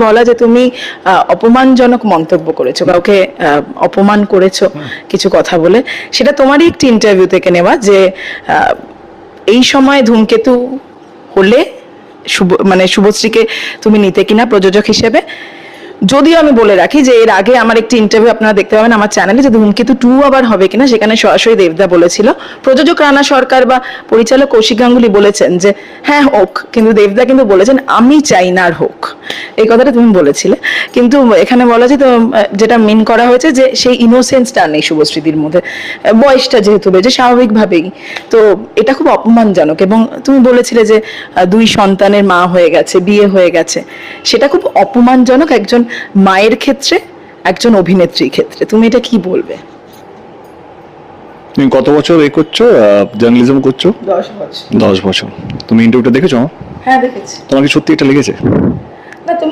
বলা যে তুমি অপমানজনক মন্তব্য করেছ কাউকে অপমান করেছ কিছু কথা বলে সেটা তোমারই একটি ইন্টারভিউ থেকে নেওয়া যে আহ, এই সময় ধূমকেতু হলে শুভ মানে শুভশ্রীকে তুমি নিতে কিনা প্রযোজক হিসেবে যদিও আমি বলে রাখি যে এর আগে আমার একটি ইন্টারভিউ আপনারা দেখতে পাবেন আমার চ্যানেলে যে ধূমকেতু টু আবার হবে কিনা সেখানে সরাসরি দেবদা বলেছিল। প্রযোজক রানা সরকার বা পরিচালক কৌশিক গাঙ্গুলি বলেছেন যে হ্যাঁ হোক। কিন্তু দেবদা কিন্তু বলেছেন, আমি চাই না আর হোক। এই কথাটা তুমি বলেছিলে। কিন্তু এখানে বলা যায় তো, যেটা মিন করা হয়েছে যে সেই ইনোসেন্সটা নেই শুভশ্রীদির মধ্যে। বয়সটা যেহেতু বেড়েছে, স্বাভাবিকভাবেই। তো এটা খুব অপমানজনক এবং তুমি বলেছিলে যে দুই সন্তানের মা হয়ে গেছে, বিয়ে হয়ে গেছে। সেটা খুব অপমানজনক একজন মায়ের ক্ষেত্রে একজন অভিনেত্রীর ক্ষেত্রে। তুমি এটা কি বলবে? তুমি কত বছর এ করছ জার্নালিজম করছ? দশ বছর। দশ বছর। তুমি ইন্টারভিউটা দেখেছ? হ্যাঁ দেখেছি। তোমার কি সত্যি এটা লেগেছে? না তুমি